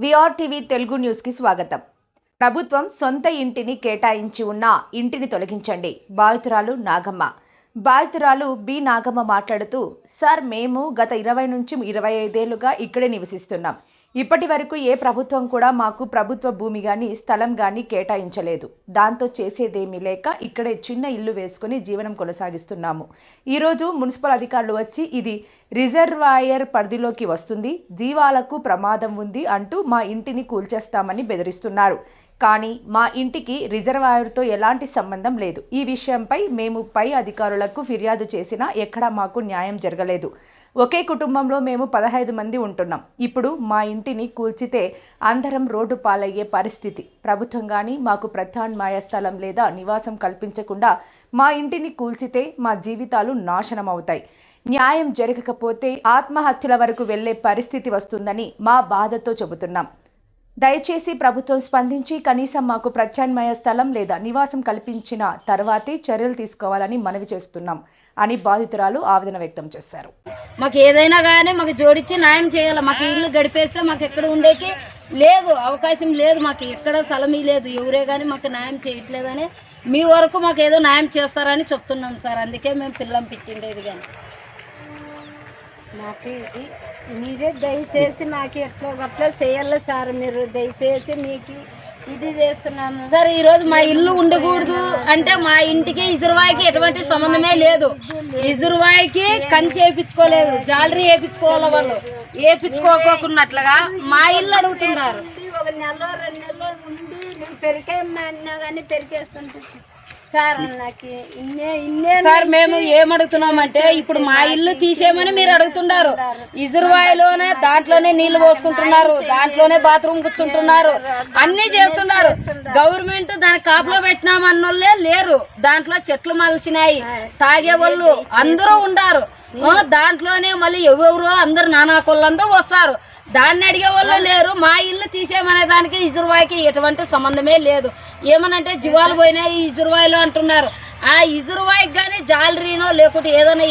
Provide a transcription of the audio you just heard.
VR TV Telugu న్యూస్కి స్వాగతం. ప్రభుత్వం సొంత ఇంటిని కేటాయించి ఉన్న ఇంటిని తొలగించండి. బాధితురాలు నాగమ్మ. బాధితురాలు బి నాగమ్మ మాట్లాడుతూ సార్ మేము గత ఇరవై నుంచి ఇరవై ఐదేళ్ళుగా ఇక్కడే నివసిస్తున్నాం. ఇప్పటి వరకు ఏ ప్రభుత్వం కూడా మాకు ప్రభుత్వ భూమి కానీ స్థలం కానీ కేటాయించలేదు. దాంతో చేసేదేమీ లేక ఇక్కడే చిన్న ఇల్లు వేసుకుని జీవనం కొనసాగిస్తున్నాము. ఈరోజు మున్సిపల్ అధికారులు వచ్చి ఇది రిజర్వాయర్ పరిధిలోకి వస్తుంది. జీవాలకు ప్రమాదం ఉంది అంటూ మా ఇంటిని కూల్చేస్తామని బెదిరిస్తున్నారు. కానీ మా ఇంటికి రిజర్వాయర్తో ఎలాంటి సంబంధం లేదు. ఈ విషయంపై మేము పై అధికారులకు ఫిర్యాదు చేసినా ఎక్కడా మాకు న్యాయం జరగలేదు. ఒకే కుటుంబంలో మేము పదహైదు మంది ఉంటున్నాం. ఇప్పుడు మా ఇంటి ఇంటిని కూల్చితే అందరం రోడ్డు పాలయ్యే పరిస్థితి. ప్రభుత్వం కానీ మాకు ప్రత్యామ్నాయ స్థలం లేదా నివాసం కల్పించకుండా మా ఇంటిని కూల్చితే మా జీవితాలు నాశనం అవుతాయి న్యాయం జరగకపోతే ఆత్మహత్యల వరకు వెళ్ళే పరిస్థితి వస్తుందని మా బాధతో చెబుతున్నాం. దయచేసి ప్రభుత్వం స్పందించి కనీసం మాకు ప్రత్యామ్నాయ స్థలం లేదా నివాసం కల్పించిన తర్వాతే చర్యలు తీసుకోవాలని మనవి చేస్తున్నాం అని బాధితురాలు ఆవేదన వ్యక్తం చేశారు. మాకు ఏదైనా కానీ మాకు జోడించి న్యాయం చేయాలి. మాకు ఇల్లు గడిపేస్తే మాకు ఎక్కడ ఉండేకి లేదు అవకాశం లేదు మాకు ఎక్కడ స్థలం లేదు. ఎవరే కానీ మాకు న్యాయం చేయట్లేదని మీ వరకు మాకు ఏదో న్యాయం చేస్తారని చెప్తున్నాం సార్. అందుకే మేము పిల్లం పిచ్చిండేది కానీ. మాకు ఇది. మీరే దయచేసి మాకు ఎట్లో గట్లా చేయాలి సార్ మీరు? దయచేసి మీకు ఇది చేస్తున్నాము. సార్ ఈ రోజు మా ఇల్లు ఉండకూడదు అంటే మా ఇంటికి ఇజురువాయికి ఎటువంటి సంబంధమే లేదు. ఇజురువాయికి కంచి వేయించుకోలేదు జాలరీ వేయించుకోవాలి వాళ్ళు? వేయించుకోకున్నట్లుగా మా ఇల్లు అడుగుతున్నారు. ఒక నెల రెండు నెలలు ఉండి నేను పెరికేమన్నా కానీ పెరికేస్తుంటుంది. సార్ మేము ఏమడుగుతున్నామంటే ఇప్పుడు మా ఇల్లు తీసేయమని మీరు అడుగుతున్నారు. ఇజురువాయిలోనే దాంట్లోనే నీళ్ళు పోసుకుంటున్నారు దాంట్లోనే బాత్రూమ్ కూర్చుంటున్నారు అన్ని చేస్తున్నారు. గవర్నమెంట్ దాని కాపులో పెట్టినామన్నోళ్ళే లేరు. దాంట్లో చెట్లు మలిచినాయి. తాగే వాళ్ళు అందరూ ఉండారు. దాంట్లోనే మళ్ళీ ఎవరెవరో అందరు నానాకోళ్ళందరూ వస్తారు. దాన్ని అడిగే వాళ్ళు లేరు. మా ఇల్లు తీసేయమనే దానికి ఇజురువాయికి ఎటువంటి సంబంధమే లేదు. ఏమనంటే జీవాలు పోయినాయి ఇజురువాయిలో అంటున్నారు. ఆ ఇజురువాయికి కానీ జాలరీనో లేకుంటే ఏదైనా